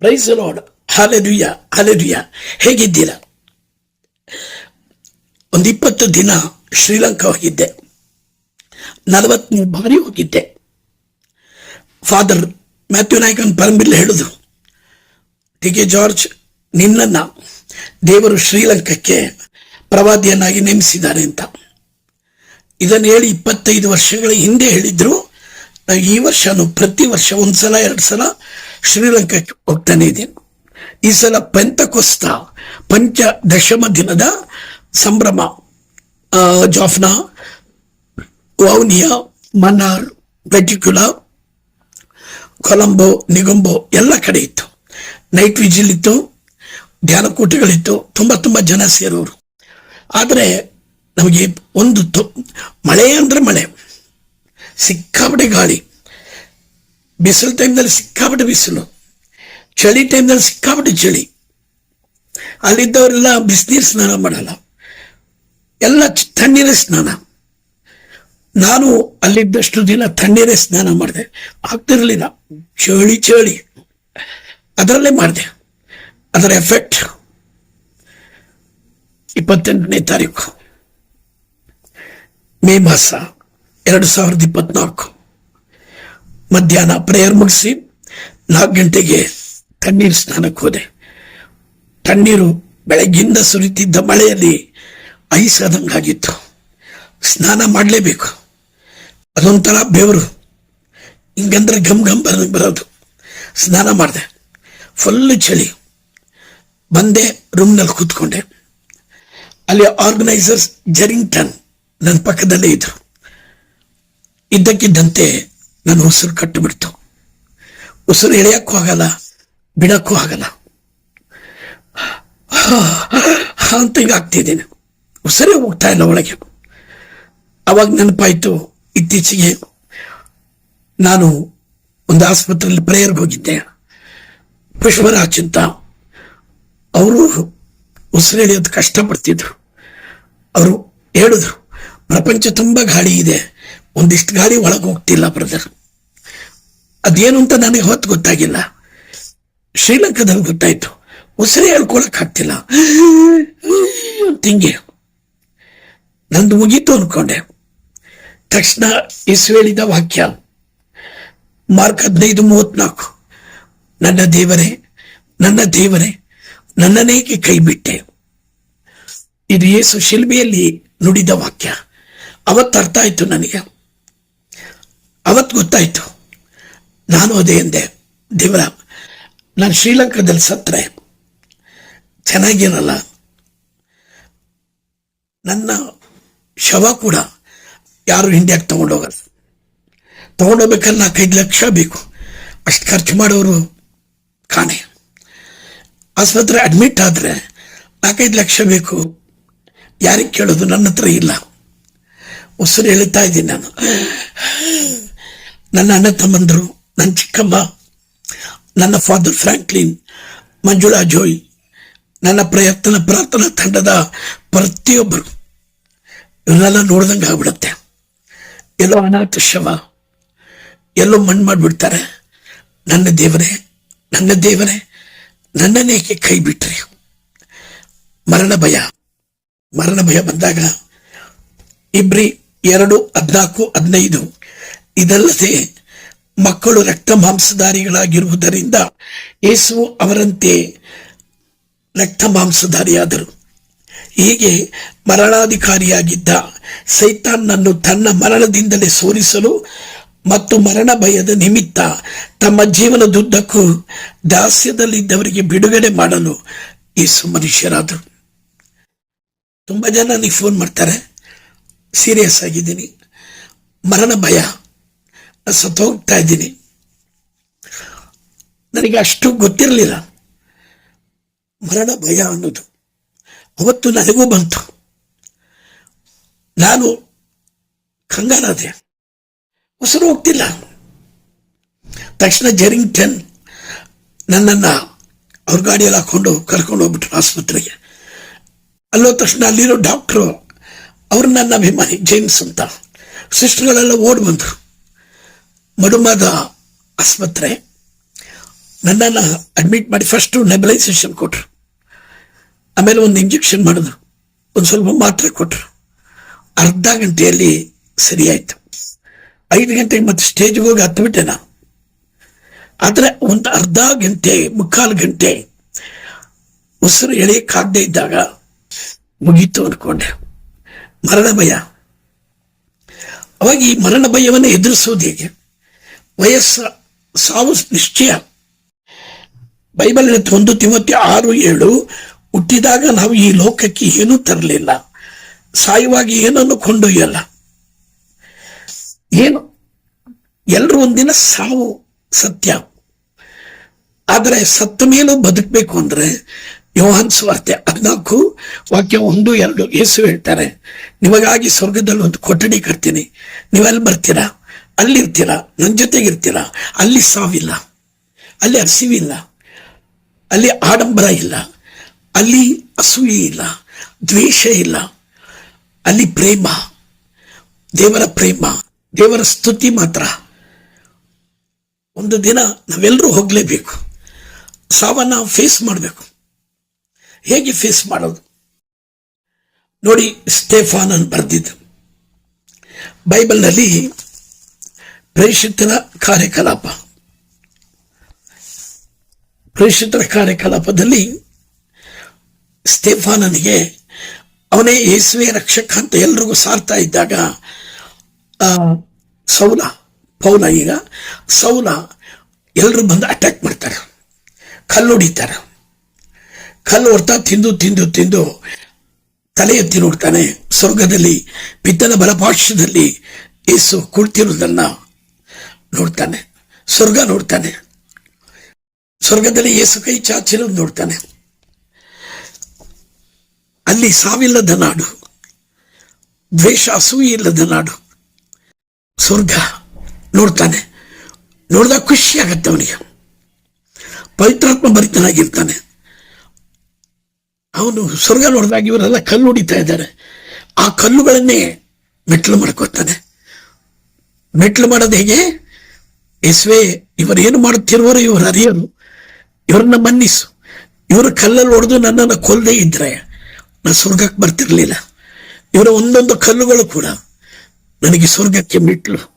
Price lord hallelujah hallelujah ಹೇಗಿದ್ದೀರಾ ಒಂದು ಇಪ್ಪತ್ತು ದಿನ ಶ್ರೀಲಂಕಾ ಹೋಗಿದ್ದೆ. ನಲವತ್ತನೇ ಬಾರಿ ಹೋಗಿದ್ದೆ. ಫಾದರ್ ಮ್ಯಾಥ್ಯೂ ನಾಯ್ಕನ್ ಪರಂಬಿಲ್ ಹೇಳಿದ್ರು ಟಿ ಕೆ ಜಾರ್ಜ್, ನಿನ್ನನ್ನ ದೇವರು ಶ್ರೀಲಂಕಾಕ್ಕೆ ಪ್ರವಾದಿಯನ್ನಾಗಿ ನೇಮಿಸಿದ್ದಾರೆ ಅಂತ. ಇದನ್ನು ಹೇಳಿ ಇಪ್ಪತ್ತೈದು ವರ್ಷಗಳ ಹಿಂದೆ ಹೇಳಿದ್ರು. ಈ ವರ್ಷನು ಪ್ರತಿ ವರ್ಷ ಒಂದ್ಸಲ ಎರಡು ಸಲ ಶ್ರೀಲಂಕಾಕ್ಕೆ ಹೋಗ್ತಾನೆ ಇದ್ದೀನಿ. ಈ ಸಲ ಪಂತಕೋಸ್ತ ಪಂಚ ದಶಮ ದಿನದ ಸಂಭ್ರಮ ಜಾಫ್ನಾ, ವೌನಿಯಾ ಮನ್ನಾರ್ ಪೆಟಿಕ್ಯುಲ ಕೊಲಂಬೋ, ನಿಗಂಬೋ ಎಲ್ಲ ಕಡೆ ಇತ್ತು. ನೈಟ್ ವಿಜಿಲ್ ಇತ್ತು ಧ್ಯಾನಕೂಟಗಳಿತ್ತು, ತುಂಬ ತುಂಬ ಜನ ಸೇರೋರು. ಆದರೆ ನಮಗೆ ಒಂದು ಮಳೆ ಅಂದರೆ ಮಳೆ, ಸಿಕ್ಕಾಪಟ್ಟೆ ಗಾಳಿ. ಬಿಸಿಲು ಟೈಮ್ನಲ್ಲಿ ಸಿಕ್ಕಾಪಟ್ಟೆ ಬಿಸಿಲು. ಚಳಿ ಟೈಮ್ನಲ್ಲಿ ಸಿಕ್ಕಾಪಟ್ಟೆ ಚಳಿ. ಅಲ್ಲಿದ್ದವರೆಲ್ಲ ಬಿಸಿನೀರು ಸ್ನಾನ ಮಾಡಲ್ಲ. ಎಲ್ಲ ತಣ್ಣೀರೇ ಸ್ನಾನ. ನಾನು ಅಲ್ಲಿದ್ದಷ್ಟು ದಿನ ತಣ್ಣೀರೇ ಸ್ನಾನ ಮಾಡಿದೆ. ಆಗ್ತಿರ್ಲಿಲ್ಲ. ಚಳಿ ಚಳಿ. ಅದರಲ್ಲೇ ಮಾಡಿದೆ. ಅದರ ಎಫೆಕ್ಟ್. ಇಪ್ಪತ್ತೆಂಟನೇ ತಾರೀಕು. ಮೇ ಮಾಸ, ಎರಡು ಸಾವಿರದ ಇಪ್ಪತ್ನಾಲ್ಕು. ಮಧ್ಯಾಹ್ನ ಪ್ರೇಯರ್ ಮುಗಿಸಿ ನಾಲ್ಕು ಗಂಟೆಗೆ ತಣ್ಣೀರು ಸ್ನಾನಕ್ಕೆ ಹೋದೆ. ತಣ್ಣೀರು ಬೆಳಗ್ಗಿಂದ ಸುರಿತಿದ್ದ ಮಳೆಯಲ್ಲಿ ಐಸ್ ಆದಂಗಾಗಿತ್ತು ಸ್ನಾನ ಮಾಡಲೇಬೇಕು. ಅದೊಂಥರ ಬೆವರು. ಹಿಂಗಂದ್ರೆ ಘಮ್ ಘಮ್ ಬರ ಬರೋದು. ಸ್ನಾನ ಮಾಡಿದೆ. ಫುಲ್ ಚಳಿ. ಬಂದೆ ರೂಮ್ನಲ್ಲಿ ಕೂತ್ಕೊಂಡೆ. ಅಲ್ಲಿ ಆರ್ಗನೈಸರ್ಸ್ ಜರಿಂಗ್ಟನ್ ನನ್ನ ಪಕ್ಕದಲ್ಲೇ ಇದ್ದರು ಇದ್ದಕ್ಕಿದ್ದಂತೆ ನನ್ನ ಉಸಿರು ಕಟ್ಟು ಬಿಡ್ತು ಉಸಿರು ಎಳೆಯಕ್ಕೂ ಆಗಲ್ಲ, ಬಿಡಕ್ಕೂ ಆಗಲ್ಲ. ಅಂತ ಹಿಂಗೆ ಆಗ್ತಿದ್ದೀನಿ. ಉಸಿರೇ ಹೋಗ್ತಾ ಇಲ್ಲ ಒಳಗೆ. ಅವಾಗ ನೆನಪಾಯ್ತು, ಇತ್ತೀಚೆಗೆ ನಾನು ಒಂದು ಆಸ್ಪತ್ರೆಯಲ್ಲಿ ಪ್ರೇಯರ್ಗೆ ಹೋಗಿದ್ದೆ. ಪುಷ್ಪರಾಜ್ ಅಂತ. ಅವರು ಉಸಿರು ಎಳೆಯೋದು ಕಷ್ಟಪಡ್ತಿದ್ರು. ಅವರು ಹೇಳಿದ್ರು, ಪ್ರಪಂಚ ತುಂಬ ಗಾಳಿ ಇದೆ. ಒಂದಿಷ್ಟು ಗಾಳಿ ಒಳಗೆ ಹೋಗ್ತಿಲ್ಲ ಬ್ರದರ್ ಅದೇನು ಅಂತ ನನಗೆ ಹೊತ್ತು ಗೊತ್ತಾಗಿಲ್ಲ. ಶ್ರೀಲಂಕಾದಲ್ಲಿ ಗೊತ್ತಾಯ್ತು. ಉಸಿರೇ ಹೇಳ್ಕೊಳಕ್ ಆಗ್ತಿಲ್ಲ. ತಿಂಗೆ. ನಂದು ಮುಗೀತು ಅನ್ಕೊಂಡೆ. ತಕ್ಷಣ ಇಸು ಹೇಳಿದ ವಾಕ್ಯ. ಮಾರ್ಕ್ ಹದಿನೈದು ಮೂವತ್ನಾಲ್ಕು. ನನ್ನ ದೇವರೇ ನನ್ನ ದೇವರೇ, ನನ್ನನೇಕೆ ಕೈ ಬಿಟ್ಟೆ ಇದು ಯೇಸು ಶಿಲ್ಬೆಯಲ್ಲಿ ನುಡಿದ ವಾಕ್ಯ. ಅವತ್ತು ಅರ್ಥ ಆಯ್ತು ನನಗೆ. ಅವತ್ತು ಗೊತ್ತಾಯ್ತು. ನಾನು ಅದೇ ಎಂದೆ ದೇವರ, ನಾನು ಶ್ರೀಲಂಕಾದಲ್ಲಿ ಸತ್ತರೆ ಚೆನ್ನಾಗಿರಲ್ಲ ನನ್ನ ಶವ ಕೂಡ ಯಾರು ಇಂಡಿಯಾಗೆ ತಗೊಂಡೋಗಲ್ಲ ತೊಗೊಂಡೋಗ್ಬೇಕಾದ್ರೆ ನಾಲ್ಕೈದು ಲಕ್ಷ ಬೇಕು. ಅಷ್ಟು ಖರ್ಚು ಮಾಡೋರು ಕಾಣೆ. ಆಸ್ಪತ್ರೆ ಅಡ್ಮಿಟ್ ಆದರೆ ನಾಲ್ಕೈದು ಲಕ್ಷ ಬೇಕು. ಯಾರಿಗೆ ಕೇಳೋದು? ನನ್ನ ಹತ್ರ ಇಲ್ಲ. ಉಸಿರು ಎಳಿತಾ ಇದ್ದೀನಿ ನಾನು. ನನ್ನ ಅಣ್ಣ ತಮ್ಮಂದರು ನನ್ನ ಚಿಕ್ಕಮ್ಮ, ನನ್ನ ಫಾದರ್ ಫ್ರಾಂಕ್ಲಿನ್ ಮಂಜುಳಾ ಜೋಯ್ ನನ್ನ ಪ್ರಯತ್ನ, ಪ್ರಾರ್ಥನಾ ತಂಡದ ಪ್ರತಿಯೊಬ್ಬರು ಇವನ್ನೆಲ್ಲ ನೋಡ್ದಂಗೆ ಆಗ್ಬಿಡುತ್ತೆ. ಎಲ್ಲೋ ಅನಾಥ ಶವ ಎಲ್ಲೋ ಮಣ್ಣು ಮಾಡಿಬಿಡ್ತಾರೆ. ನನ್ನ ದೇವರೇ ನನ್ನ ದೇವರೇ ನನ್ನನ್ನೇಕೆ ಕೈ ಬಿಟ್ರಿ? ಮರಣ ಭಯ. ಮರಣ ಭಯ ಬಂದಾಗ ಇಬ್ರಿ ಎರಡು, ಹದಿನಾಲ್ಕು, ಹದಿನೈದು ಇದಲ್ಲದೆ ಮಕ್ಕಳು ರಕ್ತ ಮಾಂಸಧಾರಿಗಳಾಗಿರುವುದರಿಂದ ಯೇಸು ಅವರಂತೆ ರಕ್ತ ಮಾಂಸಧಾರಿಯಾದರು. ಹೀಗೆ ಮರಣಾಧಿಕಾರಿಯಾಗಿದ್ದ ಸೈತಾನ್ನನ್ನು ತನ್ನ ಮರಣದಿಂದಲೇ ಸೋಲಿಸಲು ಮತ್ತು ಮರಣ ಭಯದ ನಿಮಿತ್ತ ತಮ್ಮ ಜೀವನದುದ್ದಕ್ಕೂ ದಾಸ್ಯದಲ್ಲಿದ್ದವರಿಗೆ ಬಿಡುಗಡೆ ಮಾಡಲು ಯೇಸು ಮನುಷ್ಯರಾದರು. ತುಂಬ ಜನ ನನಗೆ ಫೋನ್ ಮಾಡ್ತಾರೆ. ಸೀರಿಯಸ್ ಆಗಿದ್ದೀನಿ. ಮರಣ ಭಯ. ಸತ್ತೋಗ್ತಾ ಇದ್ದೀನಿ ನನಗೆ ಅಷ್ಟು ಗೊತ್ತಿರಲಿಲ್ಲ. ಮರಣ ಭಯ ಅನ್ನೋದು. ಅವತ್ತು ನನಗೂ ಬಂತು. ನಾನು ಕಂಗಾಲಾದೆ ಉಸಿರು ಹೋಗ್ತಿಲ್ಲ. ತಕ್ಷಣ ಜೆರಿಂಗ್ಟನ್ ನನ್ನನ್ನು ಅವ್ರ ಗಾಡಿಯಲ್ಲಿ ಹಾಕೊಂಡು ಕರ್ಕೊಂಡು ಹೋಗ್ಬಿಟ್ರು ಆಸ್ಪತ್ರೆಗೆ. ಅಲ್ಲೋ ತಕ್ಷಣ ಅಲ್ಲಿರೋ ಡಾಕ್ಟ್ರು ಅವ್ರು ನನ್ನ ಅಭಿಮಾನಿ, ಜೇಮ್ಸ್ ಅಂತ. ಸಿಸ್ಟರ್ಗಳೆಲ್ಲ ಓಡ್ ಬಂದರು. ಮಡುಮಾದ ಆಸ್ಪತ್ರೆ. ನನ್ನನ್ನು ಅಡ್ಮಿಟ್ ಮಾಡಿ ಫಸ್ಟು ನೆಬಲೈಸೇಷನ್ ಕೊಟ್ರು. ಆಮೇಲೆ ಒಂದು ಇಂಜೆಕ್ಷನ್ ಮಾಡಿದ್ರು. ಒಂದು ಸ್ವಲ್ಪ ಮಾತ್ರೆ ಕೊಟ್ರು. ಅರ್ಧ ಗಂಟೆಯಲ್ಲಿ ಸರಿಯಾಯಿತು. ಐದು ಗಂಟೆಗೆ ಮತ್ತೆ ಸ್ಟೇಜ್ಗೆ ಹೋಗಿ ಹತ್ತುಬಿಟ್ಟೆ ನಾನು. ಆದರೆ ಒಂದು ಅರ್ಧ ಗಂಟೆ, ಮುಕ್ಕಾಲು ಗಂಟೆ ಉಸಿರು ಎಳೆಯಕ್ಕಾಗದೇ ಇದ್ದಾಗ ಮುಗೀತು ಅಂದ್ಕೊಂಡೆ ಮರಣ ಭಯ. ಅವಾಗ ಈ ಮರಣ ಭಯವನ್ನು ಎದುರಿಸೋದು ಹೇಗೆ? ವಯಸ್ಸ ಸಾವು ನಿಶ್ಚಯ. ಬೈಬಲ್ ಒಂದು ತಿಮತಿ ಆರು ಏಳು, ಹುಟ್ಟಿದಾಗ ನಾವು ಈ ಲೋಕಕ್ಕೆ ಏನೂ ತರಲಿಲ್ಲ. ಸಾಯುವಾಗಿ ಏನನ್ನು ಕೊಂಡೊಯ್ಯಲ್ಲ. ಏನು? ಎಲ್ಲರೂ ಒಂದಿನ ಸಾವು ಸತ್ಯ. ಆದರೆ ಸತ್ತ ಮೇಲೂ ಬದುಕಬೇಕು ಅಂದ್ರೆ ಯೋಹಾನ್ ಸ್ವಾರ್ತೆ ಹದಿನಾಲ್ಕು, ವಾಕ್ಯ ಒಂದು, ಎರಡು, ಯೇಸು ಹೇಳ್ತಾರೆ, ನಿಮಗಾಗಿ ಸ್ವರ್ಗದಲ್ಲಿ ಒಂದು ಕೊಠಡಿ ಕಟ್ತೀನಿ. ನೀವೆಲ್ಲಿ ಬರ್ತೀರಾ? ಅಲ್ಲಿರ್ತೀರಾ ನನ್ನ ಜೊತೆಗಿರ್ತೀರಾ ಅಲ್ಲಿ ಸಾವಿಲ್ಲ, ಅಲ್ಲಿ ಹಸಿವಿಲ್ಲ ಅಲ್ಲಿ ಆಡಂಬರ ಇಲ್ಲ, ಅಲ್ಲಿ ಅಸೂಯೆ ಇಲ್ಲ, ದ್ವೇಷ ಇಲ್ಲ, ಅಲ್ಲಿ ಪ್ರೇಮ, ದೇವರ ಪ್ರೇಮ, ದೇವರ ಸ್ತುತಿ ಮಾತ್ರ. ಒಂದು ದಿನ ನಾವೆಲ್ಲರೂ ಹೋಗಲೇಬೇಕು. ಸಾವನ್ನ ಫೇಸ್ ಮಾಡಬೇಕು. ಹೇಗೆ ಫೇಸ್ ಮಾಡೋದು? ನೋಡಿ ಸ್ಟೇಫಾನನ್ ಬರೆದಿದ್ದು. ಬೈಬಲ್ನಲ್ಲಿ ಪ್ರೇಷಿತರ ಕಾರ್ಯಕಲಾಪ. ಪ್ರೇಷಿತರ ಕಾರ್ಯಕಲಾಪದಲ್ಲಿ ಸ್ಟೇಫಾನನಿಗೆ ಅವನೇ ಯೇಸುವೆ ರಕ್ಷಕ ಅಂತ ಎಲ್ರಿಗೂ ಸಾರ್ತಾ ಇದ್ದಾಗ ಸೌಲ, ಪೌಲ ಈಗ, ಸೌಲ ಎಲ್ಲರೂ ಬಂದು ಅಟ್ಯಾಕ್ ಮಾಡ್ತಾರೆ. ಕಲ್ಲು ಹೊಡಿತಾರೆ. ಕಲ್ಲು ಹೊಡ್ತಾ ತಿಂದು ತಿಂದು ತಿಂದು ತಲೆ ಎತ್ತಿ ನೋಡ್ತಾನೆ. ಸ್ವರ್ಗದಲ್ಲಿ ಪಿತ್ತನ ಬಲಪಾರ್ಶ್ವದಲ್ಲಿ ಯೇಸು ಕುಳಿತಿರುವುದನ್ನ ನೋಡ್ತಾನೆ. ಸ್ವರ್ಗ ನೋಡ್ತಾನೆ. ಸ್ವರ್ಗದಲ್ಲಿ ಯೇಸು ಕೈ ಚಾಚಿರೋದು ನೋಡ್ತಾನೆ. ಅಲ್ಲಿ ಸಾವಿಲ್ಲದ ನಾಡು, ದ್ವೇಷ ಅಸೂಯಿ ಇಲ್ಲದ ನಾಡು, ಸ್ವರ್ಗ ನೋಡ್ತಾನೆ. ನೋಡಿದಾಗ ಖುಷಿ ಆಗತ್ತೆ ಅವನಿಗೆ. ಪವಿತ್ರಾತ್ಮ ಭರಿತನಾಗಿರ್ತಾನೆ. ಅವನು ಸ್ವರ್ಗ ನೋಡಿದಾಗ ಇವರೆಲ್ಲ ಕಲ್ಲು ಹೊಡಿತಾ ಇದ್ದಾರೆ. ಆ ಕಲ್ಲುಗಳನ್ನೇ ಮೆಟ್ಲು ಮಾಡ್ಕೋತಾನೆ. ಮೆಟ್ಲು ಮಾಡೋದು ಹೇಗೆ? ಯೇಸುವೆ ಇವರೇನು ಮಾಡುತ್ತಿರುವವರು ಇವರು ಅರಿಯರು. ಇವರನ್ನ ಮನ್ನಿಸು. ಇವರು ಕಲ್ಲಲ್ಲಿ ಹೊಡೆದು ನನ್ನನ್ನು ಕೊಲ್ಲದೆ ಇದ್ರೆ ನಾ ಸ್ವರ್ಗಕ್ಕೆ ಬರ್ತಿರ್ಲಿಲ್ಲ. ಇವರ ಒಂದೊಂದು ಕಲ್ಲುಗಳು ಕೂಡ ನನಗೆ ಸ್ವರ್ಗಕ್ಕೆ ಮೆಟ್ಲು.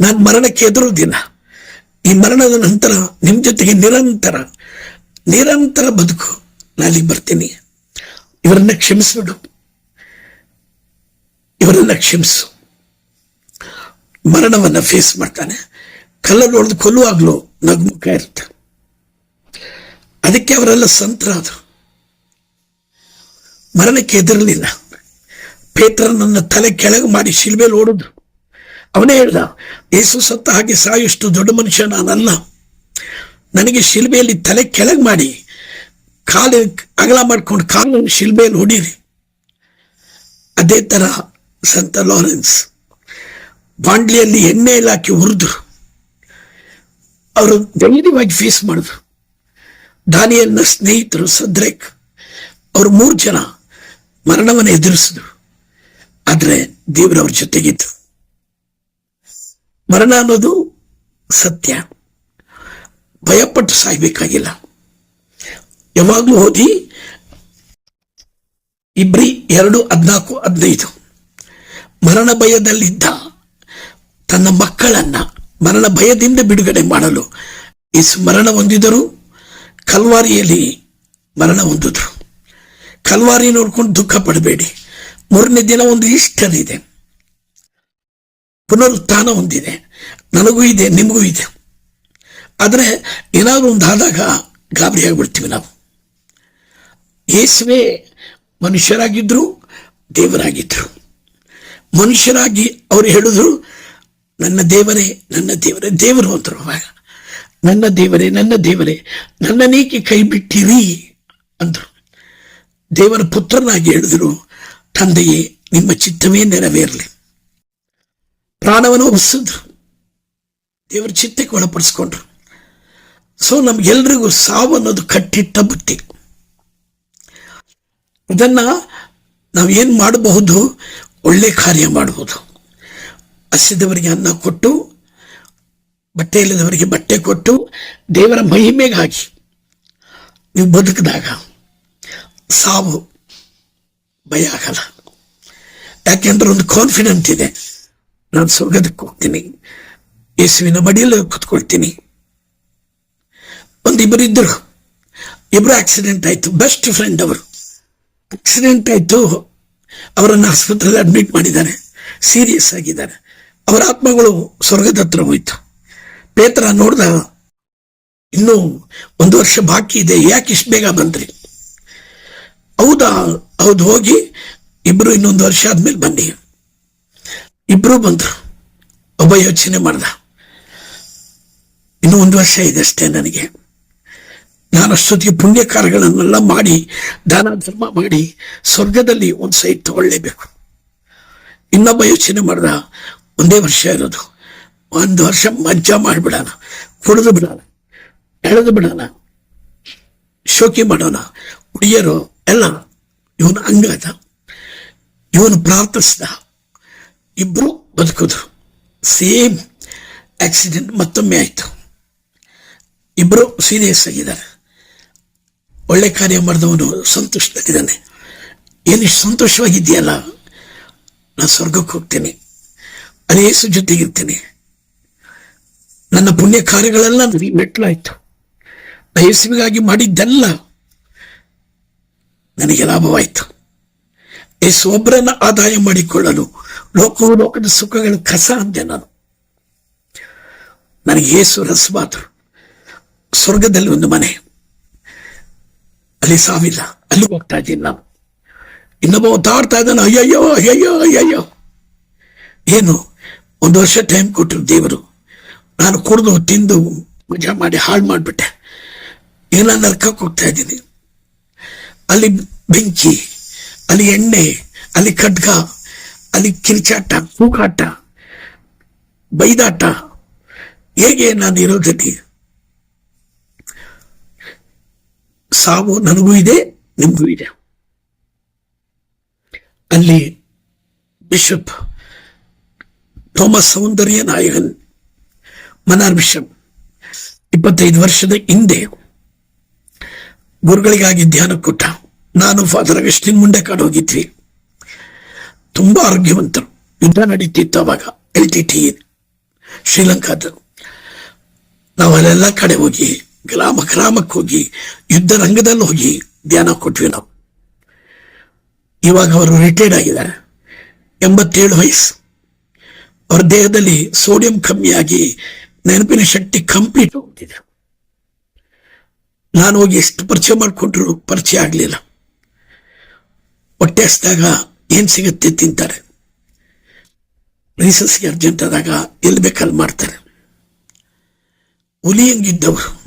ನಾನು ಮರಣಕ್ಕೆ ಎದುರುವುದಿಲ್ಲ ಈ ಮರಣದ ನಂತರ ನಿಮ್ಮ ಜೊತೆಗೆ ನಿರಂತರ ನಿರಂತರ ಬದುಕು ನಾನು ಅಲ್ಲಿಗೆ ಬರ್ತೀನಿ. ಇವರನ್ನ ಕ್ಷಮಿಸ್ಬಿಡು. ಇವರನ್ನ ಕ್ಷಮಿಸು. ಮರಣವನ್ನ ಫೇಸ್ ಮಾಡ್ತಾನೆ. ಕಲ್ಲಲ್ಲಿ ಹೊಡೆದು ಕೊಲ್ಲುವಾಗಲೂ ನಗ್ಮುಖ ಇರುತ್ತೆ ಅದಕ್ಕೆ ಅವರೆಲ್ಲ ಸಂತರಾದರು ಮರಣಕ್ಕೆ ಎದುರಲಿಲ್ಲ ಪೇತ್ರನನ್ನ ತಲೆ ಕೆಳಗೆ ಮಾಡಿ ಶಿಲ್ಬೆಯಲ್ಲಿ ಓಡಿದ್ರು. ಅವನೇ ಹೇಳ್ದ, ಯೇಸು ಸತ್ತ ಹಾಗೆ ಸಾಯುಷ್ಟು ದೊಡ್ಡ ಮನುಷ್ಯ ನಾನಲ್ಲ. ನನಗೆ ಶಿಲ್ಬೆಯಲ್ಲಿ ತಲೆ ಕೆಳಗೆ ಮಾಡಿ ಕಾಲು ಅಗಲ ಮಾಡ್ಕೊಂಡು ಕಾಲನ್ನು ಶಿಲ್ಬೆಯಲ್ಲಿ ಹೊಡೀರಿ. ಅದೇ ಥರ ಸಂತ ಲಾರೆನ್ಸ್, ಬಾಂಡ್ಲಿಯಲ್ಲಿ ಎಣ್ಣೆ ಇಲಾಖೆ ಹುರಿದು ಅವರು ಧೈರ್ಯವಾಗಿ ಫೇಸ್ ಮಾಡಿದ್ರು. ದಾನಿಯನ್ನ ಸ್ನೇಹಿತರು ಸದ್ರೇಕ್ ಅವರು ಮೂರು ಜನ ಮರಣವನ್ನು ಎದುರಿಸಿದ್ರು. ಆದರೆ ದೇವರವ್ರ ಜೊತೆಗಿದ್ರು. ಮರಣ ಅನ್ನೋದು ಸತ್ಯ. ಭಯಪಟ್ಟು ಸಾಯ್ಬೇಕಾಗಿಲ್ಲ. ಯಾವಾಗಲೂ ಓದಿ ಇಬ್ರಿ ಎರಡು ಹದಿನಾಲ್ಕು ಹದಿನೈದು. ಮರಣ ಭಯದಲ್ಲಿದ್ದ ತನ್ನ ಮಕ್ಕಳನ್ನ ಮರಣ ಭಯದಿಂದ ಬಿಡುಗಡೆ ಮಾಡಲು. ಯೇಸು ಮರಣ ಹೊಂದಿದರು ಕಲ್ವಾರಿಯಲ್ಲಿ ಮರಣ ಹೊಂದಿದ್ರು. ಕಲ್ವಾರಿ ನೋಡ್ಕೊಂಡು ದುಃಖ ಪಡಬೇಡಿ. ಮೂರನೇ ದಿನ ಒಂದು ಈಸ್ಟರ್ ಇದೆ. ಪುನರುತ್ಥಾನ ಹೊಂದಿದೆ. ನನಗೂ ಇದೆ, ನಿಮಗೂ ಇದೆ. ಆದರೆ ಏನಾದರೂ ಒಂದು ಆದಾಗ ಗಾಬರಿ ಆಗಿಬಿಡ್ತೀವಿ ನಾವು. ಯೇಸುವೆ ಮನುಷ್ಯರಾಗಿದ್ರು, ದೇವರಾಗಿದ್ರು. ಮನುಷ್ಯರಾಗಿ ಅವರು ಹೇಳಿದ್ರು ನನ್ನ ದೇವರೇ ನನ್ನ ದೇವರೇ, ದೇವರು ಅಂತರು ನನ್ನ ದೇವರೇ ನನ್ನ ದೇವರೇ, ನನ್ನ ನೀಕೆ ಕೈ ಬಿಟ್ಟಿರಿ ಅಂದರು. ದೇವರ ಪುತ್ರನಾಗಿ ಹೇಳಿದ್ರು, ತಂದೆಯೇ, ನಿಮ್ಮ ಚಿತ್ತವೇ ನೆರವೇರಲಿ. ಪ್ರಾಣವನ್ನು ಒಪ್ಪಿಸಿದ್ರು ದೇವರ ಚಿತ್ತಕ್ಕೆ ಒಳಪಡಿಸ್ಕೊಂಡ್ರು. ಸೊ ನಮ್ಗೆಲ್ರಿಗೂ ಸಾವು ಅನ್ನೋದು ಕಟ್ಟಿಟ್ಟ ಬುತ್ತಿ. ಇದನ್ನ ನಾವೇನು ಮಾಡಬಹುದು? ಒಳ್ಳೆ ಕಾರ್ಯ ಮಾಡಬಹುದು. ಹಸಿದವರಿಗೆ ಅನ್ನ ಕೊಟ್ಟು, ಬಟ್ಟೆ ಇಲ್ಲದವರಿಗೆ ಬಟ್ಟೆ ಕೊಟ್ಟು, ದೇವರ ಮಹಿಮೆಗೆ ಹಾಕಿ ನೀವು ಬದುಕಿದಾಗ ಸಾವು ಭಯ ಆಗಲ್ಲ. ಯಾಕೆಂದ್ರೆ ಒಂದು ಕಾನ್ಫಿಡೆಂಟ್ ಇದೆ. ನಾನು ಸ್ವರ್ಗದಕ್ಕೆ ಹೋಗ್ತೀನಿ. ಯೇಸುವಿನ ಮಡಿಯಲ್ಲಿ ಕುತ್ಕೊಳ್ತೀನಿ. ಒಂದಿಬ್ಬರು ಇದ್ದರು ಇಬ್ಬರು ಆಕ್ಸಿಡೆಂಟ್ ಆಯಿತು. ಬೆಸ್ಟ್ ಫ್ರೆಂಡ್ ಅವರು. ಆಕ್ಸಿಡೆಂಟ್ ಆಯಿತು. ಅವರನ್ನು ಆಸ್ಪತ್ರೆಯಲ್ಲಿ ಅಡ್ಮಿಟ್ ಮಾಡಿದ್ದಾರೆ. ಸೀರಿಯಸ್ ಆಗಿದ್ದಾರೆ. ಅವರ ಆತ್ಮಗಳು ಸ್ವರ್ಗದ ಹತ್ರ ಹೋಯ್ತು. ಪೇತ್ರ ನೋಡ್ದ, ಇನ್ನೂ ಒಂದು ವರ್ಷ ಬಾಕಿ ಇದೆ, ಯಾಕೆ ಇಷ್ಟು ಬೇಗ ಬಂದ್ರಿ? ಹೌದಾ, ಹೌದು, ಹೋಗಿ, ಇಬ್ರು ಇನ್ನೊಂದು ವರ್ಷ ಆದ್ಮೇಲೆ ಬನ್ನಿ. ಇಬ್ರು ಬಂದ್ರು. ಒಬ್ಬ ಯೋಚನೆ ಮಾಡ್ದ, ಇನ್ನೂ ಒಂದು ವರ್ಷ ಇದೆ ಅಷ್ಟೇ ನನಗೆ. ನಾನು ಅಷ್ಟೊತ್ತಿಗೆ ಪುಣ್ಯ ಕಾರ್ಯಗಳನ್ನೆಲ್ಲ ಮಾಡಿ, ದಾನ, ಧರ್ಮ ಮಾಡಿ, ಸ್ವರ್ಗದಲ್ಲಿ ಒಂದು ಸೈಟ್ ತಗೊಳ್ಳೇಬೇಕು. ಇನ್ನೊಬ್ಬ ಯೋಚನೆ ಮಾಡ್ದ ಒಂದೇ ವರ್ಷ ಇರೋದು. ಒಂದು ವರ್ಷ ಮಜ್ಜ ಮಾಡಿಬಿಡೋಣ. ಕುಡಿದು ಬಿಡೋಣ. ಎಳೆದು ಬಿಡೋಣ. ಶೋಕಿ ಮಾಡೋಣ. ಹುಡುಗಿಯರು ಎಲ್ಲ, ಇವನು ಅಂಗಾದ. ಇವನು ಪ್ರಾರ್ಥಿಸ್ದ. ಇಬ್ಬರು ಬದುಕಿದ್ರು. ಸೇಮ್ ಆಕ್ಸಿಡೆಂಟ್ ಮತ್ತೊಮ್ಮೆ ಆಯಿತು. ಇಬ್ಬರು ಸೀರಿಯಸ್ ಆಗಿದ್ದಾರೆ. ಒಳ್ಳೆ ಕಾರ್ಯ ಮಾಡಿದವನು ಸಂತೋಷವಾಗಿದ್ದಾನೆ ಏನಿಷ್ಟು ಸಂತೋಷವಾಗಿದೆಯಲ್ಲ ನಾನು ಸ್ವರ್ಗಕ್ಕೆ ಹೋಗ್ತೇನೆ. ಯೇಸು ಜೊತೆಗಿರ್ತೇನೆ. ನನ್ನ ಪುಣ್ಯ ಕಾರ್ಯಗಳೆಲ್ಲ ನನಗೆ ಮೆಟ್ಲಾಯ್ತು. ಆ ಯೇಸುವಿಗಾಗಿ ಮಾಡಿದ್ದೆಲ್ಲ ನನಗೆ ಲಾಭವಾಯಿತು. ಯೇಸು ಒಬ್ಬರನ್ನ ಆದಾಯ ಮಾಡಿಕೊಳ್ಳಲು ಲೋಕವು ಲೋಕದ ಸುಖಗಳ ಕಸ ಅಂದೆ ನಾನು. ನನಗೆ ಯೇಸು ರಸವಾದರು. ಸ್ವರ್ಗದಲ್ಲಿ ಒಂದು ಮನೆ. ಅಲ್ಲಿ ಸಾವಿಲ್ಲ. ಅಲ್ಲಿ ಹೋಗ್ತಾ ಇದ್ದೀನಿ ನಾನು. ಇನ್ನೊಬ್ಬ ಒತ್ತಾಡ್ತಾ ಇದ್ದಾನೆ ಅಯ್ಯಯ್ಯೋ ಅಯ್ಯಯ್ಯೋ ಅಯ್ಯಯ್ಯೋ. ಏನು? ಒಂದು ವರ್ಷ ಟೈಮ್ ಕೊಟ್ಟರು ದೇವರು. ನಾನು ಕುಡಿದು ತಿಂದು ಮಜಾ ಮಾಡಿ ಹಾಳು ಮಾಡಿಬಿಟ್ಟೆ. ಏನ ನರ್ಕಕ್ಕೆ ಹೋಗ್ತಾ ಇದ್ದೀನಿ. ಅಲ್ಲಿ ಬೆಂಕಿ, ಅಲ್ಲಿ ಎಣ್ಣೆ, ಅಲ್ಲಿ ಖಡ್ಗ, ಅಲ್ಲಿ ಕಿರಿಚಾಟ ಕೂಕಾಟ ಬೈದಾಟ. ಹೇಗೆ ನಾನು ಇರೋದಲ್ಲಿ ಸಾವು ನನಗೂ ಇದೆ, ನಿಮಗೂ ಇದೆ. ಅಲ್ಲಿ bishop Thomas Soundarya Nayakan Mannar bishop ಇಪ್ಪತ್ತೈದು ವರ್ಷದ ಹಿಂದೆ ಗುರುಗಳಿಗಾಗಿ ಧ್ಯಾನ ಕೊಟ್ಟ ನಾನು ಫಾದರ್ ಅಗಸ್ಟಿನ್ ಮುಂದೆ ಕಾಡು ಹೋಗಿದ್ವಿ. ತುಂಬಾ ಆರೋಗ್ಯವಂತರು. ಯುದ್ಧ ನಡೀತಿತ್ತು ಅವಾಗ. ಎಲ್ ಟಿ ಟಿ ಶ್ರೀಲಂಕಾದ. ನಾವು ಅಲ್ಲೆಲ್ಲ ಕಡೆ ಹೋಗಿ, ಗ್ರಾಮ ಗ್ರಾಮಕ್ಕೆ ಹೋಗಿ, ಯುದ್ಧ ರಂಗದಲ್ಲಿ ಹೋಗಿ ಧ್ಯಾನ ಕೊಟ್ವಿ ನಾವು. ಇವಾಗ ಅವರು ರಿಟೈರ್ಡ್ ಆಗಿದ್ದಾರೆ. ಎಂಬತ್ತೇಳು ವಯಸ್ಸು. ಅವ್ರ ದೇಹದಲ್ಲಿ ಸೋಡಿಯಂ ಕಮ್ಮಿಯಾಗಿ ನೆನಪಿನ ಶಕ್ತಿ ಕಂಪ್ಲೀಟ್ ಹೋಗ್ತಿದ್ರು. ನಾನು ಹೋಗಿ ಎಷ್ಟು ಪರಿಚಯ ಮಾಡಿಕೊಂಡ್ರು ಪರಿಚಯ ಆಗಲಿಲ್ಲ. ಹೊಟ್ಟೆ ಹಸಿದಾಗ ಏನು ಸಿಗುತ್ತೆ ತಿಂತಾರೆ. ರೀಸಸ್ಗೆ ಅರ್ಜೆಂಟ್ ಆದಾಗ ಎಲ್ಲಿ ಬೇಕಲ್ಲಿ ಮಾಡ್ತಾರೆ. ಹುಲಿ ಹಂಗಿದ್ದವರು.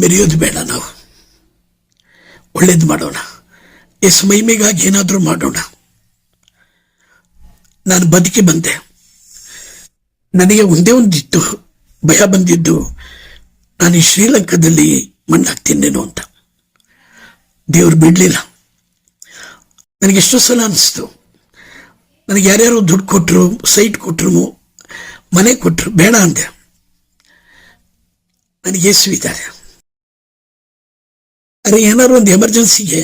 ಮೆರೆಯೋದು ಬೇಡ ನಾವು. ಒಳ್ಳೇದು ಮಾಡೋಣ. ಎಸ್ ಮೈಮೆಗಾಗಿ ಏನಾದರೂ ಮಾಡೋಣ. ನಾನು ಬದುಕಿ ಬಂದೆ. ನನಗೆ ಒಂದೇ ಒಂದಿತ್ತು ಭಯ ಬಂದಿದ್ದು, ನಾನು ಈ ಶ್ರೀಲಂಕಾದಲ್ಲಿ ಮಣ್ಣಾಗ್ತೀನೇನೋ ಅಂತ. ದೇವ್ರು ಬಿಡಲಿಲ್ಲ. ನನಗೆ ಎಷ್ಟೋ ಸಲ ಅನಿಸ್ತು. ನನಗೆ ಯಾರ್ಯಾರು ದುಡ್ಡು ಕೊಟ್ಟರು ಸೈಟ್ ಕೊಟ್ಟರು ಮನೆ ಕೊಟ್ಟರು ಬೇಡ ಅಂದೆ. ನನಗೆ ಯೇಸು ಇದ್ದಾರೆ. ಅರೆ ಏನಾದ್ರು ಒಂದು ಎಮರ್ಜೆನ್ಸಿಗೆ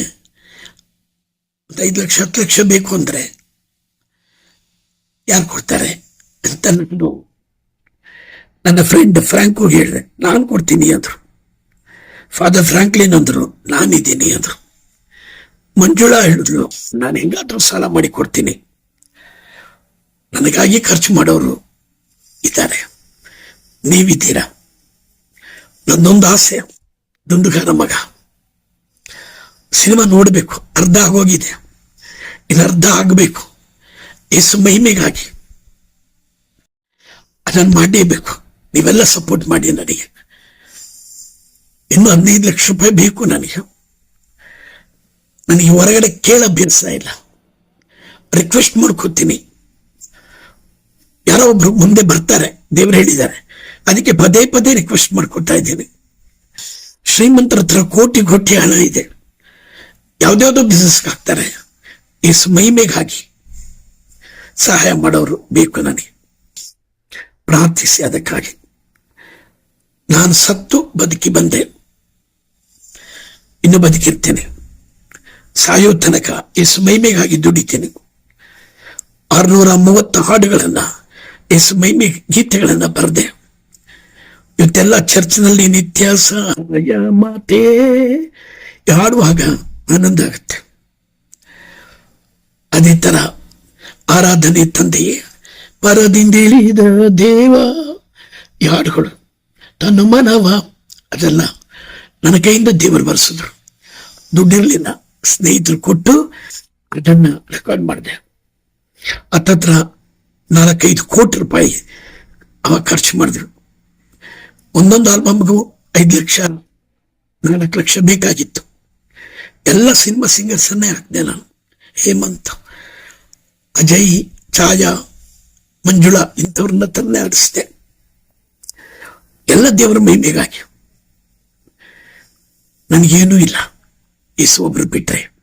ಒಂದು ಐದು ಲಕ್ಷ, ಹತ್ತು ಲಕ್ಷ ಬೇಕು ಅಂದರೆ ಯಾರು ಕೊಡ್ತಾರೆ ಅಂತ ನಾನು ನನ್ನ ಫ್ರೆಂಡ್ ಫ್ರಾಂಕು ಹೇಳಿದೆ, ನಾನು ಕೊಡ್ತೀನಿ ಅಂದರು. ಫಾದರ್ ಫ್ರಾಂಕ್ಲಿನ್ ಅಂದರು, ನಾನಿದ್ದೀನಿ ಅಂದರು. ಮಂಜುಳಾ ಹೇಳಿದ್ರು ನಾನು ಹೆಂಗಾದರೂ ಸಾಲ ಮಾಡಿ ಕೊಡ್ತೀನಿ. ನನಗಾಗಿ ಖರ್ಚು ಮಾಡೋರು ಇದ್ದಾರೆ. ನೀವಿದ್ದೀರಾ? ನನ್ನೊಂದು ಆಸೆ ದುಂದುಗಾರ ಮಗ. ಸಿನಿಮಾ ನೋಡಬೇಕು, ಅರ್ಧ ಆಗೋಗಿದೆ. ಇನ್ನು ಅರ್ಧ ಆಗಬೇಕು. ಯೇಸು ಮಹಿಮೆಗಾಗಿ. ಅದನ್ನು ಮಾಡಲೇಬೇಕು ನೀವೆಲ್ಲ ಸಪೋರ್ಟ್ ಮಾಡಿ ನನಗೆ. ಇನ್ನು ಹದಿನೈದು ಲಕ್ಷ ರೂಪಾಯಿ ಬೇಕು ನನಗೆ. ನನಗೆ ಹೊರಗಡೆ ಕೇಳ ಅಭ್ಯಾಸ ಇಲ್ಲ. ರಿಕ್ವೆಸ್ಟ್ ಮಾಡ್ಕೋತೀನಿ. ಯಾರೋ ಒಬ್ರು ಮುಂದೆ ಬರ್ತಾರೆ. ದೇವ್ರು ಹೇಳಿದ್ದಾರೆ. ಅದಕ್ಕೆ ಪದೇ ಪದೇ ರಿಕ್ವೆಸ್ಟ್ ಮಾಡ್ಕೊತಾ ಇದ್ದೀನಿ. ಶ್ರೀಮಂತರ ಹತ್ರ ಕೋಟಿ ಕೋಟಿ ಹಣ ಇದೆ. ಯಾವ್ದ್ಯಾವ್ದೋ ಬಿಸ್ನೆಸ್ ಹಾಕ್ತಾರೆ. ಈ ಮೈಮೆಗಾಗಿ ಸಹಾಯ ಮಾಡೋರು ಬೇಕು ನನಗೆ. ಪ್ರಾರ್ಥಿಸಿ ಅದಕ್ಕಾಗಿ. ನಾನು ಸತ್ತು ಬದುಕಿ ಬಂದೆ. ಇನ್ನು ಬದುಕಿರ್ತೇನೆ. ಸಾಯೋ ತನಕ ಎಸ್ ಮೈಮೆಗಾಗಿ ದುಡಿತೇನೆ. ಆರುನೂರ ಮೂವತ್ತು ಹಾಡುಗಳನ್ನ ಎಸ್ ಮೈಮೆ ಗೀತೆಗಳನ್ನ ಬರೆದೆ. ಇವತ್ತೆಲ್ಲ ಚರ್ಚ್ನಲ್ಲಿ ನಿತ್ಯ ಸಹಾಯ ಮಾತೇ ಹಾಡುವಾಗ ಆನಂದ ಆಗುತ್ತೆ. ಅದೇ ತರ ಆರಾಧನೆ ತಂದೆಯೇ ಪರದಿಂದಿಳಿದ ದೇವ. ಈ ಹಾಡುಗಳು ತನ್ನ ಮನವ ಅದೆಲ್ಲ ನನ್ನ ಕೈಯಿಂದ ದೇವರು ಬರೆಸಿದ್ರು ದುಡ್ಡಿರಲಿಲ್ಲ, ಸ್ನೇಹಿತರು ಕೊಟ್ಟು ಅದನ್ನು ರೆಕಾರ್ಡ್ ಮಾಡಿದೆ. ಹತ್ತತ್ರ ನಾಲ್ಕೈದು ಕೋಟಿ ರೂಪಾಯಿ ಅವಾಗ ಖರ್ಚು ಮಾಡಿದ್ರು. ಒಂದೊಂದು ಆಲ್ಬಮ್ಗೂ ಐದು ಲಕ್ಷ, ನಾಲ್ಕು ಲಕ್ಷ ಬೇಕಾಗಿತ್ತು. ಎಲ್ಲ ಸಿನಿಮಾ ಸಿಂಗರ್ಸನ್ನೇ ಹಾಕಿದೆ ನಾನು. ಹೇಮಂತ್. ಅಜಯ್, ಛಾಯಾ, ಮಂಜುಳ ಇಂಥವ್ರನ್ನ ತಂದೆ ಆಡಿಸಿದೆ. ಎಲ್ಲ ದೇವರ ಮಹಿಮೆಗಾಗಿ. ನನಗೇನೂ ಇಲ್ಲ ಯೇಸು ಒಬ್ರು ಬಿಟ್ರೆ.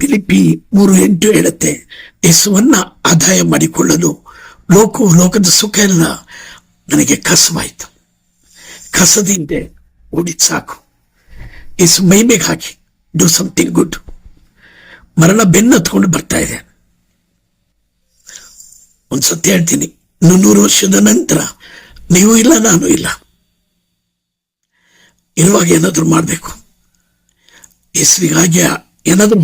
ಫಿಲಿಪಿ ಮೂರು ಎಂಟು ಹೇಳುತ್ತೆ, ಯೇಸುವನ್ನ ಆದಾಯ ಮಾಡಿಕೊಳ್ಳಲು ಲೋಕವು ಲೋಕದ ಸುಖ ಎಲ್ಲ ನನಗೆ ಕಸವಾಯಿತು ಕಸದಿಂದ ಓಡಿದ್ ಸಾಕು. ಯೇಸು ಮೈಮೆಗೆ ಹಾಕಿ ಡೂ ಸಮಥಿಂಗ್ ಗುಡ್ ಮರಣ ಬೆನ್ನು ಹತ್ಕೊಂಡು ಬರ್ತಾ ಇದೆ. ಒಂದು ಸತ್ಯ ಹೇಳ್ತೀನಿ ನೂರು ವರ್ಷದ ನಂತರ ನೀವು ಇಲ್ಲ ನಾನು ಇಲ್ಲ. ಇರುವಾಗ ಏನಾದರೂ ಮಾಡಬೇಕು. ಯೇಸುವಿಗಾಗಿ ಏನಾದರೂ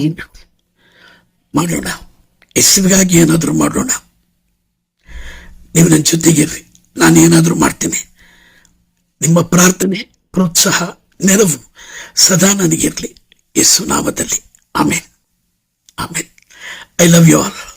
ಮಾಡೋಣ. ಯೇಸುವಿಗಾಗಿ ಏನಾದರೂ ಮಾಡೋಣ. ನೀವು ನನ್ನ ಜೊತೆಗಿರ್ರಿ ನಾನು ಏನಾದರೂ ಮಾಡ್ತೀನಿ. ನಿಮ್ಮ ಪ್ರಾರ್ಥನೆ ಪ್ರೋತ್ಸಾಹ ನೆರವು ಸದಾ ನನಗಿರಲಿ ಯೇಸು ನಾಮದಲ್ಲಿ. ಆಮೇನ್. ಆಮೇನ್. I love you all.